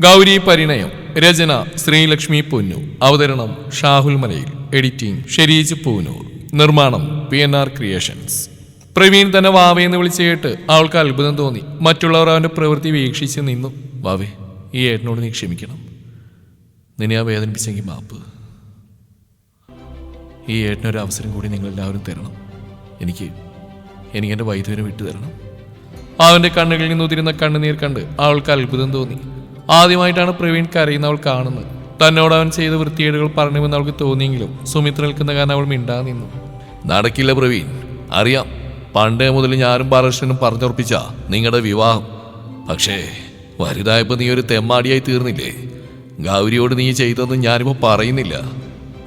ഗൗരി പരിണയം രചന ശ്രീലക്ഷ്മി പൊന്നു. അവതരണം ഷാഹുൽ മലയിൽ. എഡിറ്റിംഗ് ഷെരീജ് പൂനൂർ. നിർമ്മാണം P N R creations. Praveen തന്നെ വാവയെന്ന് വിളിച്ചു കേട്ട് അവൾക്ക് അത്ഭുതം തോന്നി. മറ്റുള്ളവർ അവന്റെ പ്രവൃത്തി വീക്ഷിച്ച് നിന്നു. വാവേ ഈ ഏട്ടനോട് നീ ക്ഷമിക്കണം. നിന്നെ ആ വേദനിപ്പിച്ചെങ്കിൽ മാപ്പ്. ഈ ഏട്ടനൊരു അവസരം കൂടി നിങ്ങൾ എല്ലാവരും തരണം. എനിക്ക് എനിക്ക് എന്റെ വൈദ്യുവിനെ വിട്ടു തരണം. അവന്റെ കണ്ണുകളിൽ നിന്ന് ഉതിരുന്ന കണ്ണുനീർ കണ്ട് അവൾക്ക് അത്ഭുതം തോന്നി. ആദ്യമായിട്ടാണ് പ്രവീൺ കരയുന്ന അവൾ കാണുന്നത്. തന്നോട് അവൻ ചെയ്ത വൃത്തികേടുകൾ പറഞ്ഞുവെന്ന് അവൾക്ക് തോന്നിയെങ്കിലും സുമിത്ര നിൽക്കുന്ന കാരണം അവൾ മിണ്ടാ നിന്നു. നടക്കില്ല പ്രവീൺ. അറിയാം. പണ്ടേ മുതൽ ഞാനും ബാലകൃഷ്ണനും പറഞ്ഞുറപ്പിച്ച നിങ്ങളുടെ വിവാഹം. പക്ഷേ വലുതായപ്പോൾ നീ ഒരു തെമ്മാടിയായി തീർന്നില്ലേ? ഗൗരിയോട് നീ ചെയ്തതെന്ന് ഞാനിപ്പോൾ പറയുന്നില്ല.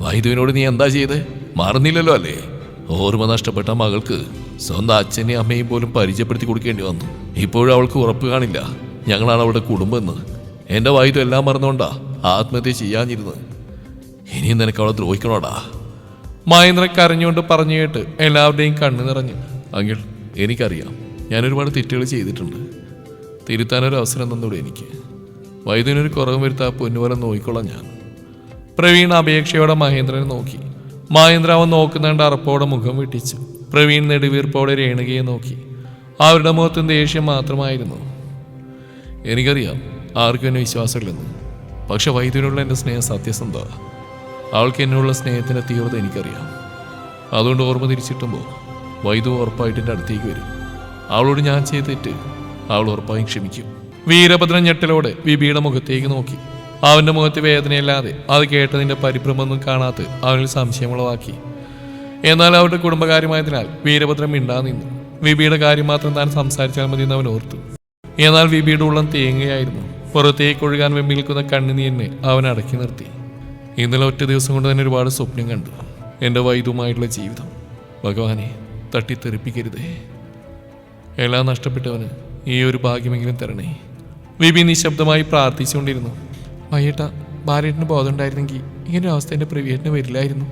വൈദുവിനോട് നീ എന്താ ചെയ്ത്? മറന്നില്ലല്ലോ അല്ലേ? ഓർമ്മ നഷ്ടപ്പെട്ട മകൾക്ക് സ്വന്തം അച്ഛനെയും അമ്മയും പോലും പരിചയപ്പെടുത്തി കൊടുക്കേണ്ടി വന്നു. ഇപ്പോഴും അവൾക്ക് ഉറപ്പ് കാണില്ല. ഞങ്ങളാണ് അവളുടെ കുടുംബം എന്ന്. എന്റെ വൈദ്യു എല്ലാം മറന്നുകൊണ്ടാ ആത്മഹത്യ ചെയ്യാഞ്ഞിരുന്നത്. ഇനിയും നിനക്ക് അവളെ ദ്രോഹിക്കണോടാ? മഹേന്ദ്ര കരഞ്ഞുകൊണ്ട് പറഞ്ഞു കേട്ട് എല്ലാവരുടെയും കണ്ണു നിറഞ്ഞു. അങ്കിൾ എനിക്കറിയാം. ഞാൻ ഒരുപാട് തെറ്റുകൾ ചെയ്തിട്ടുണ്ട്. തിരുത്താനൊരു അവസരം തന്നൂടെ എനിക്ക്. വൈദ്യുവിനൊരു കുറവ് വരുത്താ പൊന്നുപോലെ നോക്കിക്കൊള്ളാം ഞാൻ. പ്രവീൺ അപേക്ഷയോടെ മഹേന്ദ്രനെ നോക്കി. മഹേന്ദ്ര അവൻ നോക്കുന്നുണ്ട് അറപ്പോടെ മുഖം വെട്ടിച്ചു. പ്രവീൺ നെടുവീർപ്പോടെ രേണുകയെ നോക്കി. അവരുടെ മുഖത്തും ദേഷ്യം മാത്രമായിരുന്നു. എനിക്കറിയാം. ആർക്കും എന്നെ വിശ്വാസമില്ലെന്ന്. പക്ഷെ വൈദ്യുവിനുള്ള എന്റെ സ്നേഹം സത്യസന്ധ അവൾക്ക് എന്നോടുള്ള സ്നേഹത്തിന്റെ തീവ്രത എനിക്കറിയാം. അതുകൊണ്ട് ഓർമ്മ തിരിച്ചിട്ടുമ്പോൾ വൈദ്യു ഉറപ്പായിട്ട് എന്റെ അടുത്തേക്ക് വരും. അവളോട് ഞാൻ ചെയ്തിട്ട് അവൾ ഉറപ്പായും ക്ഷമിക്കും. വീരഭദ്രൻ ഞെട്ടലോടെ വിബിയുടെ മുഖത്തേക്ക് നോക്കി. അവന്റെ മുഖത്ത് വേദനയല്ലാതെ അത് കേട്ടതിന്റെ പരിഭ്രമൊന്നും കാണാത്ത അവനിൽ സംശയമുളവാക്കി. എന്നാൽ അവരുടെ കുടുംബകാര്യമായതിനാൽ വീരഭദ്രൻ മിണ്ടാ നിന്നു. വിബിയുടെ കാര്യം മാത്രം താൻ സംസാരിച്ചാൽ മതി എന്ന് അവൻ ഓർത്തു. എന്നാൽ വിബിയുടെ ഉള്ളം തേങ്ങയായിരുന്നു. പുറത്തേക്ക് ഒഴുകാൻ വെമ്പിൽക്കുന്ന കണ്ണുനീരിനെ അവൻ അടക്കി നിർത്തി. ഇന്നലെ ഒറ്റ ദിവസം കൊണ്ട് തന്നെ ഒരുപാട് സ്വപ്നം കണ്ടു. എന്റെ വൈദ്യുമായിട്ടുള്ള ജീവിതം. ഭഗവാനെ തട്ടിത്തെറിപ്പിക്കരുതേ. എല്ലാം നഷ്ടപ്പെട്ടവന് ഈ ഒരു ഭാഗ്യമെങ്കിലും തരണേ. വിപി നിശബ്ദമായി പ്രാർത്ഥിച്ചുകൊണ്ടിരുന്നു. മയ്യേട്ട ബാലേട്ടന് ബോധമുണ്ടായിരുന്നെങ്കിൽ ഇങ്ങനെ അവസ്ഥ എന്റെ പ്രിവിയേട്ടന് വരില്ലായിരുന്നു.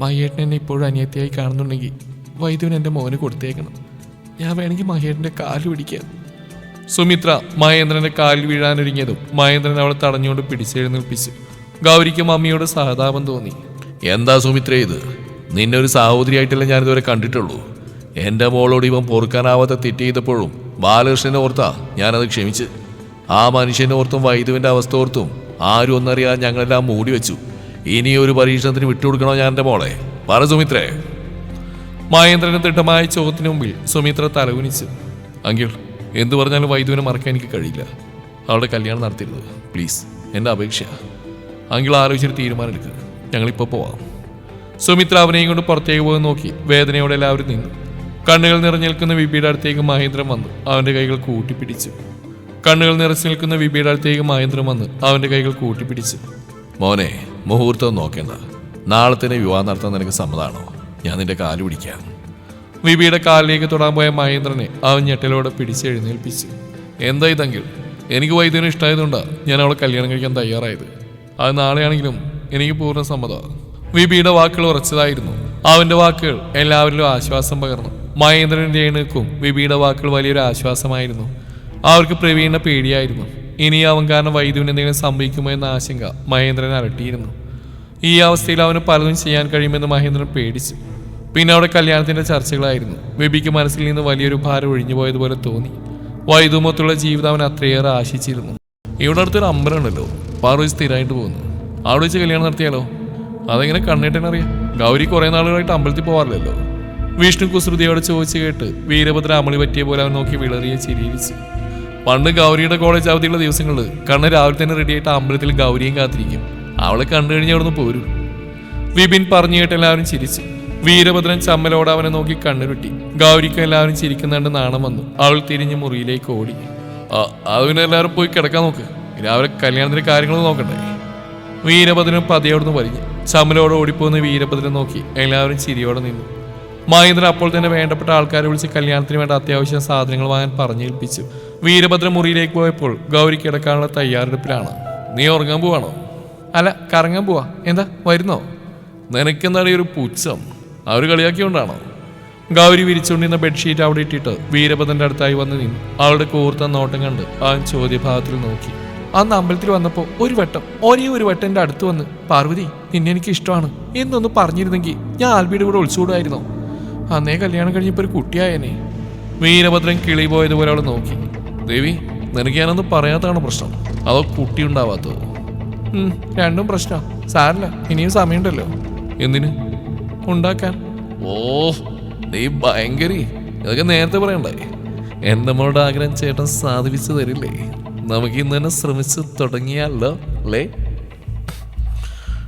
മയ്യേട്ടൻ എന്നെ ഇപ്പോഴും അനിയത്തിയായി കാണുന്നുണ്ടെങ്കിൽ വൈദ്യുവിന് എന്റെ മോന് കൊടുത്തേക്കണം. ഞാൻ വേണമെങ്കിൽ മഹേട്ടന്റെ കാൽ പിടിക്കാം. സുമിത്ര മഹേന്ദ്രന്റെ കാലിൽ വീഴാനൊരുങ്ങിയതും മഹേന്ദ്രൻ അവളെ തടഞ്ഞുകൊണ്ട് പിടിച്ചെഴുന്നേൽപ്പിച്ചു. ഗൗരിക്ക് മമ്മിയോട് സഹതാപം തോന്നി. എന്താ സുമിത്ര ഇത്? നിന്നെ ഒരു സഹോദരിയായിട്ടല്ല ഞാനിതുവരെ കണ്ടിട്ടുള്ളൂ. എന്റെ മോളോട് ഇവൻ പൊറുക്കാനാവാത്ത തെറ്റ് ചെയ്തപ്പോഴും ബാലകൃഷ്ണനെ ഓർത്താ ഞാനത് ക്ഷമിച്ച്. ആ മനുഷ്യനെ ഓർത്തും വൈദ്യുവിന്റെ അവസ്ഥ ഓർത്തും ആരും ഒന്നറിയാതെ ഞങ്ങളെല്ലാം മൂടി വെച്ചു. ഇനി ഒരു പരീക്ഷണത്തിന് വിട്ടുകൊടുക്കണോ ഞാൻ എന്റെ മോളെ? പറ സുമിത്രേ. മഹേന്ദ്രന് തിട്ടമായ ചോദ്യത്തിന് മുമ്പിൽ സുമിത്ര തലകുനിച്ചു. അങ്കിൾ എന്തു പറഞ്ഞാലും വൈദ്യുവിനെ മറക്കാൻ എനിക്ക് കഴിയില്ല. അവളുടെ കല്യാണം നടത്തരുത്. പ്ലീസ് എന്റെ അപേക്ഷ. അങ്കിൾ ആലോചിച്ചൊരു തീരുമാനമെടുക്കുക ഞങ്ങളിപ്പോൾ പോവാം. സുമിത്ര അവനെയും കൊണ്ട് പുറത്തേക്ക് പോകാൻ നോക്കി. വേദനയോടെ എല്ലാവരും നിന്നു. കണ്ണുകൾ നിറഞ്ഞു നിൽക്കുന്ന വിപിയുടെ അടുത്തേക്ക് മഹേന്ദ്രൻ വന്നു. അവന്റെ കൈകൾ കൂട്ടിപ്പിടിച്ചു. കണ്ണുകൾ നിറച്ചു നിൽക്കുന്ന വിപിയുടെ അടുത്തേക്ക് മഹേന്ദ്രൻ വന്ന് അവന്റെ കൈകൾ കൂട്ടിപ്പിടിച്ചു. മോനെ മുഹൂർത്തം നോക്കേണ്ട. നാളെ തന്നെ വിവാഹം നടത്താൻ നിനക്ക് സമ്മതമാണോ ഞാൻ നിന്റെ കാൽ പിടിക്കാം. വിപിയുടെ കാലിലേക്ക് തൊടാൻ പോയ മഹേന്ദ്രനെ അവൻ ഞെട്ടലോടെ പിടിച്ചെഴുന്നേൽപ്പിച്ചു എന്താ ഇതെങ്കിൽ? എനിക്ക് വൈദ്യനെ ഇഷ്ടമായതുകൊണ്ടാണ് ഞാൻ അവളെ കല്യാണം കഴിക്കാൻ തയ്യാറായത്. അത് നാളെയാണെങ്കിലും എനിക്ക് പൂർണ സമ്മതമാണ് വിപിയുടെ വാക്കുകൾ ഉറച്ചതായിരുന്നു. അവന്റെ വാക്കുകൾ എല്ലാവരിലും ആശ്വാസം പകർന്നു. മഹേന്ദ്രന്റെ എണ്ണക്കും വിപിയുടെ വാക്കുകൾ വലിയൊരു ആശ്വാസമായിരുന്നു. അവർക്ക് പ്രവീണിനെ പേടിയായിരുന്നു. ഇനി അവൻ കാരണം വൈദ്യുവിന് എന്തെങ്കിലും സംഭവിക്കുമോ എന്ന ആശങ്ക മഹേന്ദ്രൻ അലട്ടിയിരുന്നു. ഈ അവസ്ഥയിൽ അവന് പലതും ചെയ്യാൻ കഴിയുമെന്ന് മഹേന്ദ്രൻ പേടിച്ചു. പിന്നെ അവിടെ കല്യാണത്തിന്റെ ചർച്ചകളായിരുന്നു. ബേബിക്ക് മനസ്സിൽ നിന്ന് വലിയൊരു ഭാരം ഒഴിഞ്ഞു പോയതുപോലെ തോന്നി. വൈദ്യുമൊത്തുള്ള ജീവിതം അവൻ അത്രയേറെ ആശിച്ചിരുന്നു. ഇവിടെ അടുത്തൊരു അമ്പലമുണ്ടല്ലോ. പാർവതി സ്ഥിരമായിട്ട് പോകുന്നു. അവിടെ വെച്ച് കല്യാണം നടത്തിയാലോ? അതെങ്ങനെ കണ്ണിട്ടെന്നറിയാം ഗൗരി കുറെ നാളുകളായിട്ട് അമ്പലത്തിൽ പോവാറില്ലല്ലോ. വിഷ്ണു കുസൃതിയോട് ചോദിച്ചു കേട്ട് വീരഭദ്ര അമളി പറ്റിയ പോലെ അവൻ നോക്കി വിളറിയ ചിരിയിച്ചു പണ്ട് ഗൗരിയുടെ കോളേജ് അവധിയുള്ള ദിവസങ്ങളിൽ കണ്ണ് രാവിലെ തന്നെ റെഡിയായിട്ട് അമ്പലത്തിൽ ഗൗരിയും കാത്തിരിക്കും. അവളെ കണ്ടു കഴിഞ്ഞ് അവിടുന്ന് പോരും. വിപിൻ പറഞ്ഞു കേട്ട് എല്ലാവരും ചിരിച്ചു. വീരഭദ്രൻ ചമ്മലോട് അവനെ നോക്കി കണ്ണുരുട്ടി. ഗൗരിക്ക് എല്ലാവരും ചിരിക്കുന്നുണ്ട് നാണം വന്നു. അവൾ തിരിഞ്ഞ് മുറിയിലേക്ക് ഓടി. അവനെല്ലാവരും പോയി കിടക്കാൻ നോക്ക്. രാവിലെ കല്യാണത്തിന്റെ കാര്യങ്ങൾ നോക്കണ്ടേ? വീരഭദ്രൻ പതിയോടൊന്ന് വലിഞ്ഞു ചമ്മലോട് ഓടിപ്പോന്ന് വീരഭദ്രൻ നോക്കി. എല്ലാവരും ചിരിയോടെ നിന്നു. മഹേന്ദ്രൻ അപ്പോൾ തന്നെ വേണ്ടപ്പെട്ട ആൾക്കാരെ വിളിച്ച് കല്യാണത്തിന് വേണ്ട അത്യാവശ്യ സാധനങ്ങൾ വാങ്ങാൻ പറഞ്ഞേൽപ്പിച്ചു. വീരഭദ്രൻ മുറിയിലേക്ക് പോയപ്പോൾ ഗൗരി കിടക്കാനുള്ള തയ്യാറെടുപ്പിലാണ്. നീ ഉറങ്ങാൻ പോവാണോ? അല്ല കറങ്ങാൻ പോവാ. എന്താ വരുന്നോ? നിനക്കെന്താണ് ഒരു പുച്ഛം? അവർ കളിയാക്കിയോണ്ടാണോ? ഗൗരി വിരിച്ചുകൊണ്ടിരുന്ന ബെഡ്ഷീറ്റ് അവിടെ ഇട്ടിട്ട് വീരഭദ്രന്റെ അടുത്തായി വന്ന് നിന്നു. അവളുടെ കൂർത്ത നോട്ടം കണ്ട് അവൻ ചോദ്യഭാഗത്തിൽ നോക്കി. അന്ന് അമ്പലത്തിൽ വന്നപ്പോൾ ഒരു വട്ടം ഒരേ ഒരു വട്ടം അടുത്ത് വന്ന് പാർവതി നിന്നെ എനിക്ക് ഇഷ്ടമാണ് എന്നൊന്ന് പറഞ്ഞിരുന്നെങ്കിൽ ഞാൻ ആൽബിയുടെ കൂടെ ഒളിച്ചുകൂടായിരുന്നു അന്നേ കല്യാണം കഴിഞ്ഞപ്പോൾ ഒരു കുട്ടിയായനെ. വീരഭദ്രൻ കിളി പോയതുപോലെ അവൾ നോക്കി. ദേവി നിനക്ക് ഞാനൊന്നും പറയാത്തതാണ് പ്രശ്നം. അതോ കുട്ടി ഉണ്ടാവാത്തതോ? രണ്ടും പ്രശ്നം. സാരല്ല ഇനിയും സമയമുണ്ടല്ലോ. എന്തിന്? ഉണ്ടാക്കാൻ? ഓ നീ ഭയങ്കരി. ഇതൊക്കെ നേരത്തെ പറയണ്ടേ? എന്റെ മോളുടെ ആഗ്രഹം ചേട്ടൻ സാധിപ്പിച്ചു തരില്ലേ? നമുക്ക് ഇന്ന് തന്നെ ശ്രമിച്ചു തുടങ്ങിയാലോ അല്ലേ?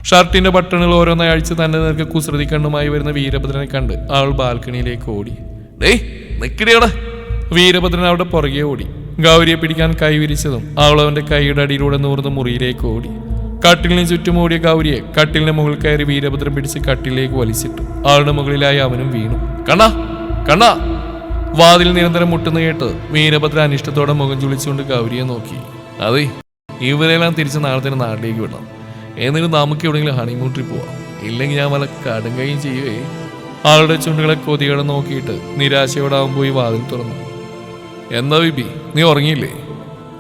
ഷർട്ടിന്റെ ബട്ടണുകൾ ഓരോന്നായി അഴിച്ച് തന്നെ നേർക്ക് കുസൃതി കണ്ണുമായി വരുന്ന വീരഭദ്രനെ കണ്ട് അവൾ ബാൽക്കണിയിലേക്ക് ഓടി. ഡേയ് നിക്കടിയവിടെ വീരഭദ്രൻ അവിടെ പുറകെ ഓടി. ഗൗരിയെ പിടിക്കാൻ കൈവിരിച്ചതും അവൾ അവന്റെ കൈയുടെ അടിയിലൂടെ നൂർന്ന് മുറിയിലേക്ക് ഓടി. കട്ടിലിന് ചുറ്റും ഓടിയ ഗൗരിയെ കട്ടിലിന് മുകളിൽ കയറി വീരഭദ്രൻ പിടിച്ച് കട്ടിലേക്ക് വലിച്ചിട്ടു. ആളുടെ മുകളിലായി അവനും വീണു. കണ്ണാ കണ്ണാ. വാതിൽ നിരന്തരം മുട്ടുന്ന കേട്ട് വീരഭദ്ര അനിഷ്ടത്തോടെ മുഖം ചുളിച്ചുകൊണ്ട് ഗൗരിയെ നോക്കി. അതെ ഇവരെല്ലാം തിരിച്ച് നാളെ തന്നെ നാട്ടിലേക്ക് വിടണം. എന്നിട്ട് നമുക്ക് എവിടെയെങ്കിലും ഹണിമൂൺ ട്രിപ്പ് പോവാം. ഇല്ലെങ്കിൽ ഞാൻ വല്ല കടുങ്കയും ചെയ്യുവേ. ആളുടെ ചുണ്ടുകളെ കൊതികളെ നോക്കിയിട്ട് നിരാശയോടാവും പോയി വാതിൽ തുറന്നു. എന്താ ബിബി നീ ഉറങ്ങിയില്ലേ?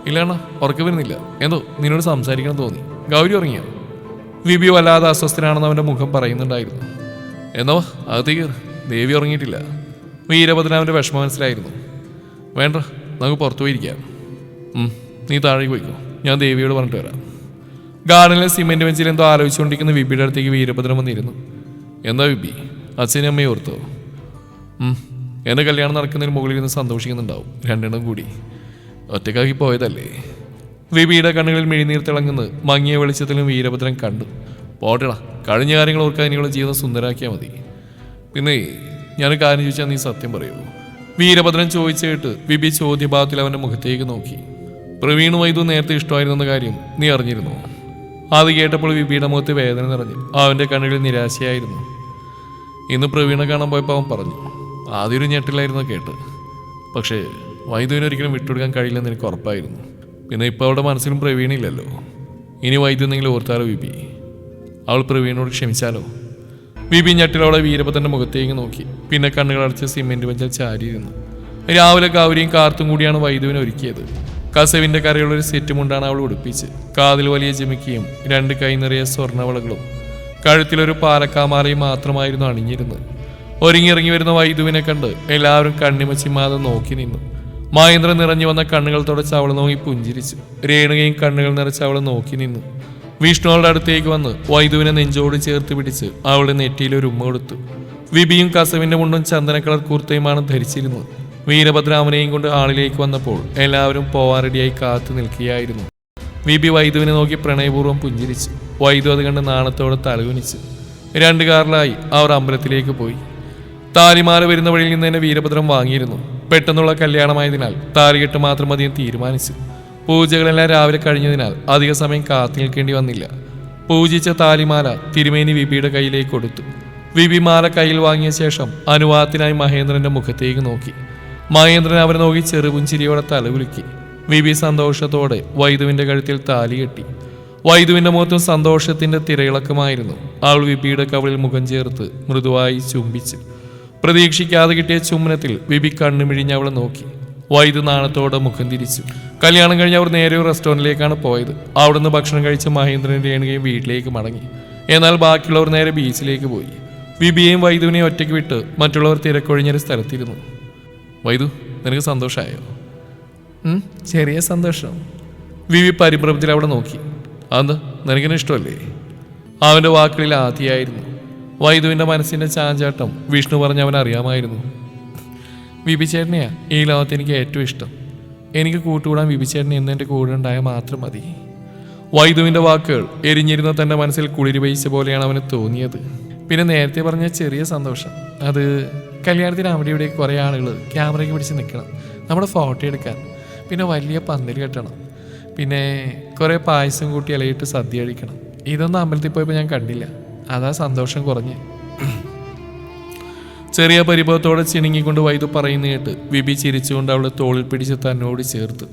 ഇല്ലാണ ഉറക്കം വരുന്നില്ല. എന്തോ നിന്നോട് സംസാരിക്കണം തോന്നി. ഗൗരി ഉറങ്ങിയോ? വിബി വല്ലാതെ അസ്വസ്ഥനാണെന്ന് അവന്റെ മുഖം പറയുന്നുണ്ടായിരുന്നു. എന്നോ അത് തീർ. ദേവി ഉറങ്ങിയിട്ടില്ല. വീരഭദ്രൻ അവന്റെ വിഷമം മനസ്സിലായിരുന്നു. വേണ്ട നമുക്ക് പുറത്തു പോയിരിക്കാം. നീ താഴേക്ക് പോയിക്കോ. ഞാൻ ദേവിയോട് പറഞ്ഞിട്ട് വരാം. ഗാർഡനിലെ സിമെന്റ് വെഞ്ചിൽ എന്തോ ആലോചിച്ചുകൊണ്ടിരിക്കുന്ന വിബിയുടെ അടുത്തേക്ക് വീരഭദ്രൻ വന്നിരുന്നു. എന്താ വിബി അച്ഛനും അമ്മയും ഓർത്തോ? എന്റെ കല്യാണം നടക്കുന്നതിന് മുകളിൽ നിന്ന് സന്തോഷിക്കുന്നുണ്ടാവും. രണ്ടെണ്ണം കൂടി. ഒറ്റക്കാക്കി പോയതല്ലേ? വിബിയുടെ കണ്ണുകളിൽ മിഴിനീർ തിളങ്ങുന്നത്. മങ്ങിയ വെളിച്ചത്തിലും വീരഭദ്രൻ കണ്ടു. പോട്ടടാ കഴിഞ്ഞ കാര്യങ്ങൾ ഓർക്കാൻ ഇനിയുള്ള ജീവിതം സുന്ദരാക്കിയാൽ മതി. പിന്നെ ഞാൻ കാര്യം ചോദിച്ചാൽ നീ സത്യം പറയൂ വീരഭദ്രൻ ചോദിച്ചിട്ട് വിബി ചോദ്യഭാവത്തിൽ അവന്റെ മുഖത്തേക്ക് നോക്കി. പ്രവീണു വൈദ്യു നേരത്തെ ഇഷ്ടമായിരുന്നെന്ന കാര്യം നീ അറിഞ്ഞിരുന്നു? അത് കേട്ടപ്പോൾ വിബിയുടെ മുഖത്ത് വേദന നിറഞ്ഞു. അവന്റെ കണ്ണുകളിൽ നിരാശയായിരുന്നു. ഇന്ന് പ്രവീണ കാണാൻ പോയപ്പോൾ അവൻ പറഞ്ഞു ആദ്യം ഒരു ഞെട്ടിലായിരുന്നു കേട്ട്. പക്ഷേ വൈദുവിനൊരിക്കലും വിട്ടുകൊടുക്കാൻ കഴിയില്ലെന്ന് എനിക്ക് ഉറപ്പായിരുന്നു. പിന്നെ ഇപ്പോൾ അവളുടെ മനസ്സിലും പ്രവീണില്ലല്ലോ. ഇനി വൈദ്യു എന്തെങ്കിലും ഓർത്താലോ വിബി. അവൾ പ്രവീണോട് ക്ഷമിച്ചാലോ? വിബി ഞെട്ടിലവളെ വീരഭദ്രന്റെ മുഖത്തേക്ക് നോക്കി. പിന്നെ കണ്ണുകൾ അടച്ച് സിമെന്റ് വെച്ചാൽ ചാരിയിരുന്നു രാവിലെ കാവരിയും കാർത്തും കൂടിയാണ് വൈദ്യുവിനെ ഒരുക്കിയത്. കസവിന്റെ കരയുള്ളൊരു സെറ്റ് മുണ്ടാണ് അവൾ ഉടുപ്പിച്ച് കാതിൽ വലിയ ജിമിക്കിയും രണ്ട് കൈ നിറയെ സ്വർണവളകളും കഴുത്തിലൊരു പാലക്കാമാലയും മാത്രമായിരുന്നു അണിഞ്ഞിരുന്നത്. ഒരുങ്ങിയിറങ്ങി വരുന്ന വൈദ്യുവിനെ കണ്ട് എല്ലാവരും കണ്ണിമച്ചിമാതെ നോക്കി നിന്നു. മഹേന്ദ്രൻ നിറഞ്ഞു വന്ന കണ്ണുകൾ തുടച്ച് അവൾ നോക്കി പുഞ്ചിരിച്ചു. രേണുകയും കണ്ണുകൾ നിറച്ച് അവൾ നോക്കി നിന്നു. വിഷ്ണുവളുടെ അടുത്തേക്ക് വന്ന് വൈദുവിനെ നെഞ്ചോട് ചേർത്ത് പിടിച്ച് അവളുടെ നെറ്റിയിൽ ഒരു ഉമ്മ കൊടുത്തു. വിബിയും കസവിന്റെ മുണ്ടും ചന്ദന കളർ കൂർത്തയുമാണ് ധരിച്ചിരുന്നത്. വീരഭദ്രാമനെയും കൊണ്ട് ആളിലേക്ക് വന്നപ്പോൾ എല്ലാവരും പോവാൻ റെഡിയായി കാത്തു നിൽക്കുകയായിരുന്നു. വിബി വൈദുവിനെ നോക്കി പ്രണയപൂർവം പുഞ്ചിരിച്ചു വൈദു അത് കണ്ട് നാണത്തോടെ തലകുനിച്ചു. രണ്ട് കാറിലായി അവർ അമ്പലത്തിലേക്ക് പോയി. താലിമാല വരുന്ന വഴിയിൽ നിന്ന് തന്നെ വീരഭദ്രം വാങ്ങിയിരുന്നു. പെട്ടെന്നുള്ള കല്യാണമായതിനാൽ താലികെട്ട് മാത്രം അധികം തീരുമാനിച്ചു. പൂജകളെല്ലാം രാവിലെ കഴിഞ്ഞതിനാൽ അധിക സമയം കാത്തു നിൽക്കേണ്ടി വന്നില്ല. പൂജിച്ച താലിമാല തിരുമേനി വിപിയുടെ കയ്യിലേക്ക് കൊടുത്തു. വിപി മാല കയ്യിൽ വാങ്ങിയ ശേഷം അനുവാദത്തിനായി മഹേന്ദ്രന്റെ മുഖത്തേക്ക് നോക്കി. മഹേന്ദ്രൻ അവരെ നോക്കി ചെറുപുഞ്ചിരിയോടെ തലകുലുക്കി. വിപി സന്തോഷത്തോടെ വൈദുവിന്റെ കഴുത്തിൽ താലി കെട്ടി. വൈദുവിന്റെ മുഖത്തും സന്തോഷത്തിന്റെ തിരയിളക്കമായിരുന്നു. അവൾ വിപിയുടെ കവളിൽ മുഖം ചേർത്ത് മൃദുവായി ചുംബിച്ചു. പ്രതീക്ഷിക്കാതെ കിട്ടിയ ചുംബനത്തിൽ ബിബി കണ്ണുമിഴിഞ്ഞ് അവളെ നോക്കി. വൈദ്യു നാണത്തോടെ മുഖം തിരിച്ചു. കല്യാണം കഴിഞ്ഞ് അവർ നേരെ ഒരു റെസ്റ്റോറന്റിലേക്കാണ് പോയത്. അവിടുന്ന് ഭക്ഷണം കഴിച്ച മഹേന്ദ്രൻ രേണുകയും വീട്ടിലേക്ക് മടങ്ങി. എന്നാൽ ബാക്കിയുള്ളവർ നേരെ ബീച്ചിലേക്ക് പോയി. ബിബിയെയും വൈദുവിനെയും ഒറ്റയ്ക്ക് വിട്ട് മറ്റുള്ളവർ തിരക്കൊഴിഞ്ഞൊരു സ്ഥലത്തിരുന്നു. വൈദു നിനക്ക് സന്തോഷമായോ ചെറിയ സന്തോഷം. വിവി പരിഭ്രമത്തിൽ അവിടെ നോക്കി. അന്ന് നിനക്കിനെ ഇഷ്ടമല്ലേ? അവന്റെ വാക്കുകളിൽ ആദ്യമായിരുന്നു വൈദുവിന്റെ മനസ്സിന്റെ ചാഞ്ചാട്ടം വിഷ്ണു പറഞ്ഞ് അവൻ അറിയാമായിരുന്നു. വിഭിചേട്ടനെയാ ഈ ലോകത്ത് എനിക്ക് ഏറ്റവും ഇഷ്ടം. എനിക്ക് കൂട്ടുകൂടാൻ വിഭിചേട്ടൻ എന്ന് എന്റെ കൂടെ ഉണ്ടായാൽ മാത്രം മതി. വൈദുവിന്റെ വാക്കുകൾ എരിഞ്ഞിരുന്ന തന്റെ മനസ്സിൽ കുളിരി പെയ്ച്ച പോലെയാണ് അവന് തോന്നിയത്. പിന്നെ നേരത്തെ പറഞ്ഞ ചെറിയ സന്തോഷം. അത് കല്യാണത്തിന് അവിടെ ഇവിടെ കുറേ ആളുകൾ ക്യാമറയ്ക്ക് പിടിച്ച് നിൽക്കണം. നമ്മുടെ ഫോട്ടോ എടുക്കാൻ. പിന്നെ വലിയ പന്തൽ കെട്ടണം. പിന്നെ കുറേ പായസം കൂട്ടി ഇലയിട്ട് സദ്യ കഴിക്കണം. ഇതൊന്നും അമ്പലത്തിൽ പോയപ്പോൾ ഞാൻ കണ്ടില്ല. അതാ സന്തോഷം കുറഞ്ഞ്. ചെറിയ പരിഭവത്തോടെ ചിണുങ്ങിക്കൊണ്ട് വൈദു പറയുന്ന കേട്ട് വിബി ചിരിച്ചുകൊണ്ട് അവളെ തോളിൽ പിടിച്ച് തന്നോട് ചേർത്ത്.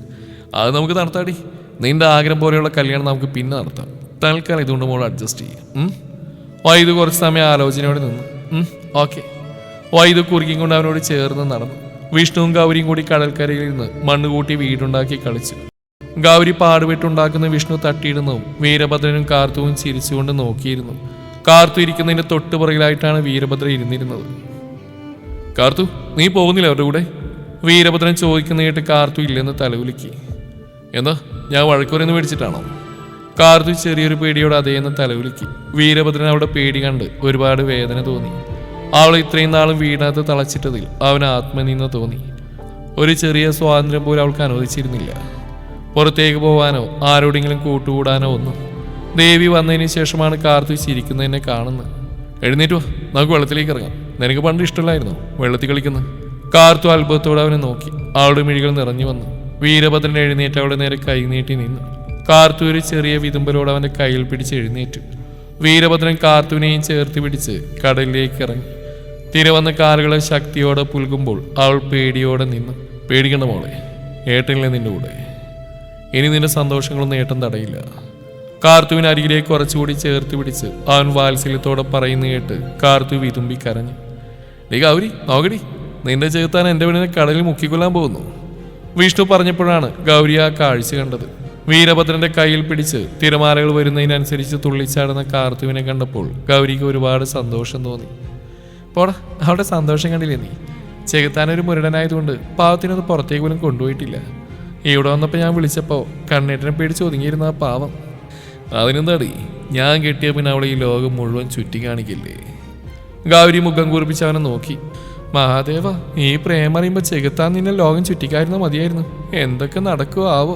അത് നമുക്ക് നടത്താടി. നിന്റെ ആഗ്രഹം പോലെയുള്ള കല്യാണം നമുക്ക് പിന്നെ നടത്താം. തൽക്കാലം ഇതുകൊണ്ട് മോൾ അഡ്ജസ്റ്റ് ചെയ്യാം. വൈദു കുറച്ച് സമയം ആലോചനയോടെ നിന്നു. ഓക്കെ. വൈദു കുറുക്കിയും കൊണ്ട് അവനോട് ചേർന്ന് നടന്നു. വിഷ്ണുവും ഗൗരിയും കൂടി കടൽക്കരയിൽ നിന്ന് മണ്ണ് കൂട്ടി വീടുണ്ടാക്കി കളിച്ചു. ഗൗരി പാടുപെട്ടുണ്ടാക്കുന്ന വിഷ്ണു തട്ടിയിടുന്നതും വീരഭദ്രനും കാർത്തുവും ചിരിച്ചുകൊണ്ട് നോക്കിയിരുന്നു. കാർത്തു ഇരിക്കുന്നതിന്റെ തൊട്ടുപുറകിലായിട്ടാണ് വീരഭദ്ര ഇരുന്നിരുന്നത്. കാർത്തു നീ പോകുന്നില്ല അവരുടെ കൂടെ? വീരഭദ്രൻ ചോദിക്കുന്ന കേട്ട് കാർത്തു ഇല്ലെന്ന് തലകുലുക്കി. എന്താ ഞാൻ വഴക്കൂരെന്ന് മേടിച്ചിട്ടാണോ കാർത്തു ചെറിയൊരു പേടിയോടെ അതേന്ന് തലകുലുക്കി. വീരഭദ്രൻ അവിടെ പേടി കണ്ട് ഒരുപാട് വേദന തോന്നി. അവൾ ഇത്രയും നാളും വീടിനകത്ത് തളച്ചിട്ടതിൽ അവൻ ആത്മനിന്ന് തോന്നി. ഒരു ചെറിയ സ്വാതന്ത്ര്യം പോലും അവൾക്ക് അനുവദിച്ചിരുന്നില്ല. പുറത്തേക്ക് പോവാനോ ആരോടെങ്കിലും കൂട്ടുകൂടാനോ ഒന്നും ദേവി വന്നതിന് ശേഷമാണ് കാർത്തു ചിരിക്കുന്നതിനെ കാണുന്നത്. എഴുന്നേറ്റ് വാ നമുക്ക് വെള്ളത്തിലേക്ക് ഇറങ്ങാം. നിനക്ക് പണ്ട് ഇഷ്ടമല്ലായിരുന്നു വെള്ളത്തിൽ കളിക്കുന്നത്? കാർത്തു അത്ഭുതത്തോടെ അവനെ നോക്കി. അവളുടെ മിഴികൾ നിറഞ്ഞു വന്നു. വീരഭദ്രൻ എഴുന്നേറ്റ് അവളുടെ നേരെ കൈ നീട്ടി നിന്നു. കാർത്തു ഒരു ചെറിയ വിതുമ്പലോട് അവന്റെ കയ്യിൽ പിടിച്ച് എഴുന്നേറ്റു. വീരഭദ്രൻ കാർത്തുവിനെയും ചേർത്ത് പിടിച്ച് കടലിലേക്ക് ഇറങ്ങി. തിരവന്ന കാലുകളെ ശക്തിയോടെ പുൽകുമ്പോൾ അവൾ പേടിയോടെ നിന്നു. പേടിക്കണ്ട മോളെ ഏട്ടനിലെ നിന്റെ കൂടെ? ഇനി നിന്റെ സന്തോഷങ്ങളൊന്നും ഏട്ടൻ തടയില്ല. കാർത്തുവിന് അരികിലേക്ക് കുറച്ചുകൂടി ചേർത്ത് പിടിച്ച് അവൻ വാത്സല്യത്തോടെ പറയുന്നു കേട്ട് കാർത്തു വിതുമ്പി കരഞ്ഞു. ഡേ ഗൗരി നോക്കടി. നിന്റെ ചേർത്താൻ എന്റെ പെണ്ണിനെ കടലിൽ മുക്കിക്കൊല്ലാൻ പോകുന്നു. വിഷ്ണു പറഞ്ഞപ്പോഴാണ് ഗൗരി ആ കാഴ്ച കണ്ടത്. വീരഭദ്രന്റെ കയ്യിൽ പിടിച്ച് തിരമാലകൾ വരുന്നതിനനുസരിച്ച് തുള്ളിച്ചാടുന്ന കാർത്തുവിനെ കണ്ടപ്പോൾ ഗൗരിക്ക് ഒരുപാട് സന്തോഷം തോന്നി. പോടാ അവിടെ സന്തോഷം കണ്ടില്ലേ നീ? ചെകുത്താനൊരു മുരടനായതുകൊണ്ട് പാവത്തിനത് പുറത്തേക്ക് പോലും കൊണ്ടുപോയിട്ടില്ല. ഇവിടെ വന്നപ്പോൾ ഞാൻ വിളിച്ചപ്പോൾ കണ്ണേട്ടനെ പേടിച്ച് ഒതുങ്ങിയിരുന്ന ആ പാവം. അതിനെന്താടി? ഞാൻ കെട്ടിയ പിന്നെ അവളെ ഈ ലോകം മുഴുവൻ ചുറ്റി കാണിക്കില്ലേ ഗൗരി മുഖം കുറിപ്പിച്ച് അവനെ നോക്കി. മഹാദേവ ഈ പ്രേമ അറിയുമ്പോൾ ചെകുത്താൻ നിന്നെ ലോകം ചുറ്റിക്കായിരുന്ന മതിയായിരുന്നു. എന്തൊക്കെ നടക്കുവോ ആവോ?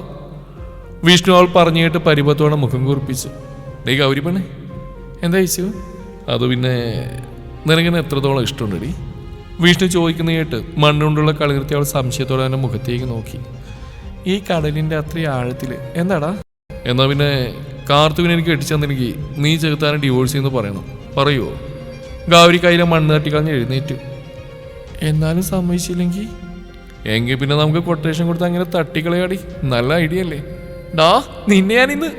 വിഷ്ണു അവൾ പറഞ്ഞു കേട്ട് പരിപത്തോടെ മുഖം കുറിപ്പിച്ചു. ഡേ ഗൗരി പെണ്ണേ എന്താ ചേച്ചു അത് പിന്നെ നിനക്കിന് എത്രത്തോളം ഇഷ്ടമുണ്ടടി? വിഷ്ണു ചോദിക്കുന്ന കേട്ട് മണ്ണുകൊണ്ടുള്ള കളിനിർത്തി അവൾ സംശയത്തോടെ അവന്റെ മുഖത്തേക്ക് നോക്കി. ഈ കടലിന്റെ അത്രയും ആഴത്തിൽ എന്താടാ? എന്നാ പിന്നെ കാർത്തുവിനെ എനിക്ക് കെട്ടിച്ചു നീ ചെറുത്താനെ ഡിവോഴ്സ് ചെയ്യുന്നു പറയണം. പറയുവോ ഗൗരി കയ്യിലെ മണ്ണ് തട്ടിക്കളഞ്ഞ് എഴുന്നേറ്റു. എന്നാലും സമ്മതിച്ചില്ലെങ്കിൽ എങ്കിൽ പിന്നെ നമുക്ക് കൊട്ടേഷൻ കൊടുത്ത് അങ്ങനെ തട്ടിക്കളയാടി. നല്ല ഐഡിയ അല്ലേ? ഡാ നിന്നെ ഞാൻ ഇന്ന്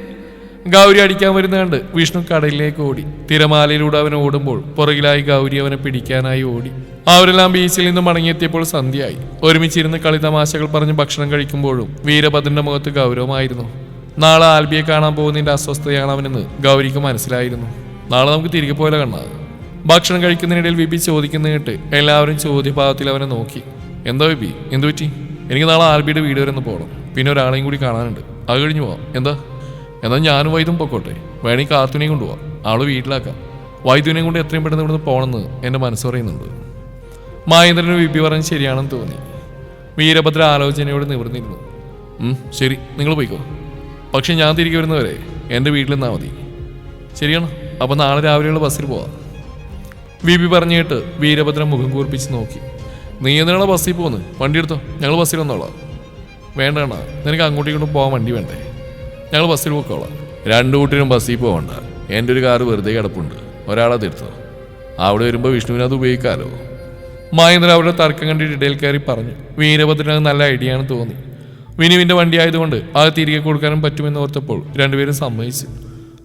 ഗൗരി അടിക്കാൻ വരുന്ന കണ്ട് വിഷ്ണു കടലിലേക്ക് ഓടി. തിരമാലയിലൂടെ അവൻ ഓടുമ്പോൾ പുറകിലായി ഗൗരി അവനെ പിടിക്കാനായി ഓടി. അവരെല്ലാം ബീച്ചിൽ നിന്ന് മടങ്ങിയെത്തിയപ്പോൾ സന്ധ്യയായി. ഒരുമിച്ചിരുന്ന് കളി തമാശകൾ പറഞ്ഞ് ഭക്ഷണം കഴിക്കുമ്പോഴും വീരഭദ്രന്റെ മുഖത്ത് ഗൗരവമായിരുന്നു. നാളെ ആൽബിയെ കാണാൻ പോകുന്നതിന്റെ അസ്വസ്ഥതയാണ് അവനെന്ന് ഗൗരിക്ക് മനസ്സിലായിരുന്നു. നാളെ നമുക്ക് തിരികെ പോയാലോ കണ്ണാത് ഭക്ഷണം കഴിക്കുന്നതിനിടയിൽ വിബി ചോദിക്കുന്ന കേട്ട് എല്ലാവരും ചോദ്യഭാഗത്തിൽ അവനെ നോക്കി. എന്താ വിപി എന്തു പറ്റി? എനിക്ക് നാളെ ആൽബിയുടെ വീട് വരെ ഒന്ന് പോകണം പിന്നെ ഒരാളെയും കൂടി കാണാനുണ്ട്. അത് കഴിഞ്ഞു പോവാം. എന്താ? എന്നാൽ ഞാനും വൈദ്യം പൊക്കോട്ടെ. വേണമെങ്കിൽ കാർത്തുനെയും കൊണ്ടുപോവാം. അവൾ വീട്ടിലാക്കാം. വൈദ്യുവിനെയും കൊണ്ട് എത്രയും പെട്ടെന്ന് ഇവിടുന്ന് പോകണമെന്ന് എന്റെ മനസ്സ് പറയുന്നുണ്ട്. മഹേന്ദ്രന് വിപി പറഞ്ഞ് ശരിയാണെന്ന് തോന്നി. വീരഭദ്ര ആലോചനയോട് നിവർന്നിരുന്നു. ശരി. നിങ്ങൾ പോയിക്കോ. പക്ഷെ ഞാൻ തിരികെ വരുന്നവരെ എന്റെ വീട്ടിൽ നിന്നാൽ മതി. ശരിയാണ്? അപ്പോൾ നാളെ രാവിലെയുള്ള ബസ്സിൽ പോവാം. വിബി പറഞ്ഞു പറഞ്ഞിട്ട് വീരഭദ്രൻ മുഖം കൂർപ്പിച്ച് നോക്കി. നീ എന്തിനാണ് ബസ്സിൽ പോകുന്നത് വണ്ടി എടുത്തോ. ഞങ്ങൾ ബസ്സിൽ വന്നോളാം. വേണ്ട വേണ്ട നിനക്ക് അങ്ങോട്ടും ഇങ്ങോട്ടും പോകാൻ വണ്ടി വേണ്ടേ. ഞങ്ങൾ ബസ്സിൽ പോക്കോളാം രണ്ടു കൂട്ടിനും ബസ്സിൽ പോകണ്ട എന്റെ ഒരു കാറ് വെറുതെ കിടപ്പുണ്ട്. ഒരാളെ എടുത്തോ അവിടെ വരുമ്പോൾ വിഷ്ണുവിനെ അത് ഉപയോഗിക്കാമല്ലോ മഹേന്ദ്ര അവരുടെ തർക്കം കണ്ടിട്ട് ഇടയിൽ കയറി പറഞ്ഞു. വീരഭദ്രന് നല്ല ഐഡിയ ആണെന്ന് തോന്നി. വിനുവിന്റെ വണ്ടി ആയതുകൊണ്ട് അത് തിരികെ കൊടുക്കാനും പറ്റുമെന്ന് ഓർത്തപ്പോൾ രണ്ടുപേരും സമ്മതിച്ചു.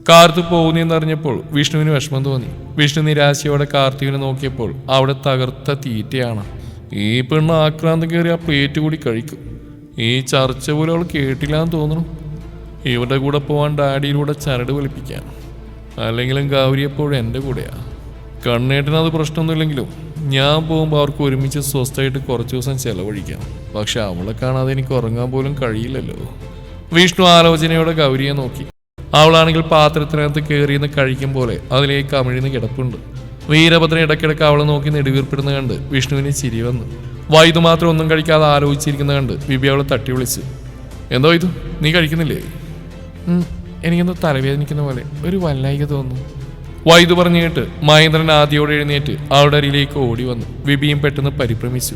കാർത്ത് പോകുന്നെന്നറിഞ്ഞപ്പോൾ വിഷ്ണുവിന് വിഷമം തോന്നി. വിഷ്ണു നിരാശയോടെ കാർത്തികിനെ നോക്കിയപ്പോൾ അവിടെ തകർത്ത തീറ്റയാണ്. ഈ പെണ്ണ് ആക്രാന്തം കയറി ആ പ്ലേറ്റ് കൂടി കഴിക്കും. ഈ ചർച്ച പോലും അവൾ കേട്ടില്ല എന്ന് തോന്നുന്നു. ഇവരുടെ കൂടെ പോവാൻ ഡാഡിയിലൂടെ ചരട് വലിപ്പിക്കാം അല്ലെങ്കിലും ഗൗരി എപ്പോഴും എന്റെ കൂടെയാണ് കണ്ണേട്ടനത് പ്രശ്നമൊന്നുമില്ലെങ്കിലും ഞാൻ പോകുമ്പോൾ അവർക്ക് ഒരുമിച്ച് സ്വസ്ഥമായിട്ട് കുറച്ച് ദിവസം ചെലവഴിക്കാം. പക്ഷെ അവളെ കാണാതെ എനിക്ക് ഉറങ്ങാൻ പോലും കഴിയില്ലല്ലോ. വിഷ്ണു ആലോചനയോടെ ഗൗരിയെ നോക്കി. അവളാണെങ്കിൽ പാത്രത്തിനകത്ത് കയറിയെന്ന് കഴിക്കും പോലെ അതിലേക്ക് കമിഴ്ന്ന് കിടപ്പുണ്ട്. വീരഭദ്രൻ ഇടയ്ക്കിടയ്ക്ക് അവളെ നോക്കി നെടുവീർപ്പിടുന്ന കണ്ട് വിഷ്ണുവിന് ചിരി വന്നു. വൈദു മാത്രം ഒന്നും കഴിക്കാതെ ആലോചിച്ചിരിക്കുന്ന കണ്ട് ബിബി അവളെ തട്ടി വിളിച്ചു. എന്തോ ഇത് നീ കഴിക്കുന്നില്ലേ? എനിക്കൊന്ന് തലവേദനിക്കുന്ന പോലെ ഒരു വല്ലായിക തോന്നുന്നു. വൈദ്യു പറഞ്ഞു കേട്ട് മഹേന്ദ്രൻ ആദ്യോടെ എഴുന്നേറ്റ് അവളുടെ അരിയിലേക്ക് ഓടി വന്നു. വിപിയും പെട്ടെന്ന് പരിഭ്രമിച്ചു.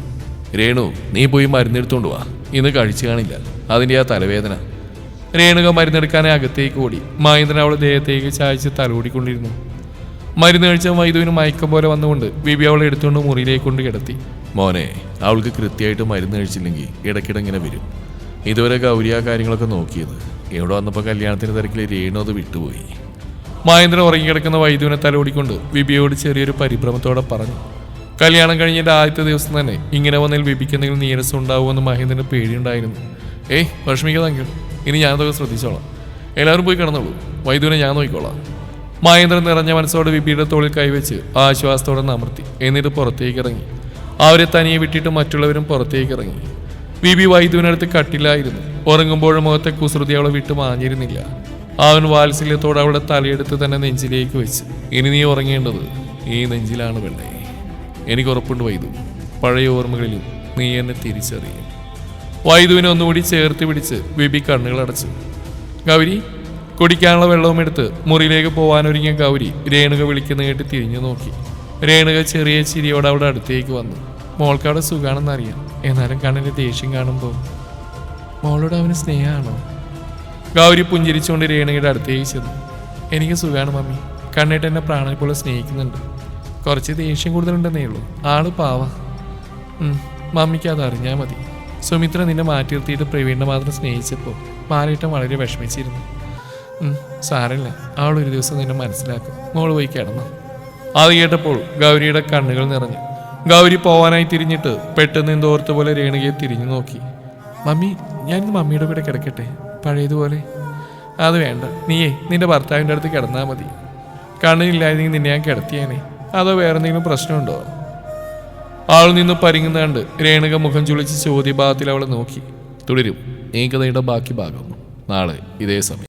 രേണു നീ പോയി മരുന്നെടുത്തോണ്ട് വാ. ഇന്ന് കഴിച്ചു കാണില്ല. അതിന്റെ ആ തലവേദന. രേണുക മരുന്നെടുക്കാനെ അകത്തേക്ക് ഓടി. മഹേന്ദ്രൻ അവളെ ദേഹത്തേക്ക് ചായച്ച് തലോടിക്കൊണ്ടിരുന്നു. മരുന്ന് കഴിച്ച വൈദുവിന് മയക്കം പോലെ വന്നുകൊണ്ട് ബിബി അവളെ എടുത്തുകൊണ്ട് മുറിയിലേക്ക് കൊണ്ട് കിടത്തി. മോനെ അവൾക്ക് കൃത്യമായിട്ട് മരുന്ന് കഴിച്ചില്ലെങ്കിൽ ഇടയ്ക്കിടെ ഇങ്ങനെ വരും. ഇതുവരെ ഗൗരി ആ കാര്യങ്ങളൊക്കെ നോക്കിയത്. എവിടെ വന്നപ്പോൾ കല്യാണത്തിന് തിരക്കിൽ രേണു അത് വിട്ടുപോയി. മഹേന്ദ്രൻ ഉറങ്ങിക്കിടക്കുന്ന വൈദ്യുവിനെ തലോടിക്കൊണ്ട് വിബിയോട് ചെറിയൊരു പരിഭ്രമത്തോടെ പറഞ്ഞു. കല്യാണം കഴിഞ്ഞിട്ട് ആദ്യത്തെ ദിവസം തന്നെ ഇങ്ങനെ വന്നതിൽ വിബിക്ക് എന്തെങ്കിലും നീരസം ഉണ്ടാവുമെന്ന് മഹേന്ദ്രന് പേടിയുണ്ടായിരുന്നു. ഏയ് വിഷമിക്കാതെങ്കിൽ ഇനി ഞാനതൊക്കെ ശ്രദ്ധിച്ചോളാം. എല്ലാവരും പോയി കിടന്നോളൂ. വൈദ്യുവിനെ ഞാൻ നോക്കിക്കോളാം. മഹേന്ദ്രൻ നിറഞ്ഞ മനസ്സോടെ വിപിയുടെ തോളിൽ കൈവച്ച് ആശ്വാസത്തോടെ നമർത്തി. എന്നിട്ട് പുറത്തേക്ക് ഇറങ്ങി. അവരെ തനിയെ വിട്ടിട്ട് മറ്റുള്ളവരും പുറത്തേക്ക് ഇറങ്ങി. വിബി വൈദ്യുവിനടുത്ത് കട്ടില്ലായിരുന്നു ഉറങ്ങുമ്പോഴും മുഖത്തെ കുസൃതി അവളെ വിട്ട് മാഞ്ഞിരുന്നില്ല. അവൻ വാത്സല്യത്തോടെ അവളുടെ തലയെടുത്ത് തന്നെ നെഞ്ചിലേക്ക് വെച്ച്. ഇനി നീ ഉറങ്ങേണ്ടത് ഈ നെഞ്ചിലാണ് വെള്ളേ എനിക്ക് ഉറപ്പുണ്ട് വൈദു. പഴയ ഓർമ്മകളിലും നീ എന്നെ തിരിച്ചറിയും. വൈദുവിനെ ഒന്നുകൂടി ചേർത്ത് പിടിച്ച് ബിബി കണ്ണുകൾ അടച്ചു. ഗൗരി കുടിക്കാനുള്ള വെള്ളവും എടുത്ത് മുറിയിലേക്ക് പോകാനൊരുങ്ങിയ ഗൗരി രേണുക വിളിക്കുന്ന കേട്ട് തിരിഞ്ഞു നോക്കി. രേണുക ചെറിയ ചിരിയോടെ അവിടെ അടുത്തേക്ക് വന്നു. മോൾക്കാടെ അവിടെ സുഖാണെന്നറിയാം. എന്നാലും കണ്ണിന്റെ ദേഷ്യം കാണുമ്പോൾ മോളോട് അവന് സ്നേഹമാണോ? ഗൗരി പുഞ്ചിരിച്ചുകൊണ്ട് രേണുകയുടെ അടുത്തേക്ക് ചെന്നു. എനിക്ക് സുഖമാണ് മമ്മി. കണ്ണിട്ട് എന്നെ പ്രാണനെ പോലെ സ്നേഹിക്കുന്നുണ്ട്. കുറച്ച് ദേഷ്യം കൂടുതലുണ്ടെന്നേ ഉള്ളൂ. ആൾ പാവ. മമ്മിക്ക് അത് അറിഞ്ഞാൽ മതി. സുമിത്ര നിന്നെ മാറ്റി നിർത്തിയിട്ട് പ്രവീണിനെ മാത്രം സ്നേഹിച്ചപ്പോൾ മാറിയിട്ടും വളരെ വിഷമിച്ചിരുന്നു. സാരമില്ല അവൾ ഒരു ദിവസം നിന്നെ മനസ്സിലാക്കും. മോൾ പോയി കിടന്നു. അത് കേട്ടപ്പോൾ ഗൗരിയുടെ കണ്ണുകൾ നിറഞ്ഞു. ഗൗരി പോവാനായി തിരിഞ്ഞിട്ട് പെട്ടെന്ന് എന്തോർത്ത പോലെ രേണുകയെ തിരിഞ്ഞു നോക്കി. മമ്മി ഞാൻ ഇന്ന് മമ്മിയുടെ കൂടെ കിടക്കട്ടെ? പഴയതുപോലെ. അത് വേണ്ട. നീയേ നിന്റെ ഭർത്താവിന്റെ അടുത്ത് കിടന്നാൽ മതി. കണ്ണിനില്ലായിരുന്നെങ്കിൽ നിന്നെ ഞാൻ കിടത്തിയേനെ. അതോ വേറെ എന്തെങ്കിലും പ്രശ്നമുണ്ടോ? ആൾ നിന്ന് പരിങ്ങുന്ന കണ്ട് രേണുക മുഖം ചുളിച്ച് ചോദ്യഭാഗത്തിൽ അവളെ നോക്കി. തുടരും. ഈ ബാക്കി ഭാഗം. നാളെ ഇതേ സമയം.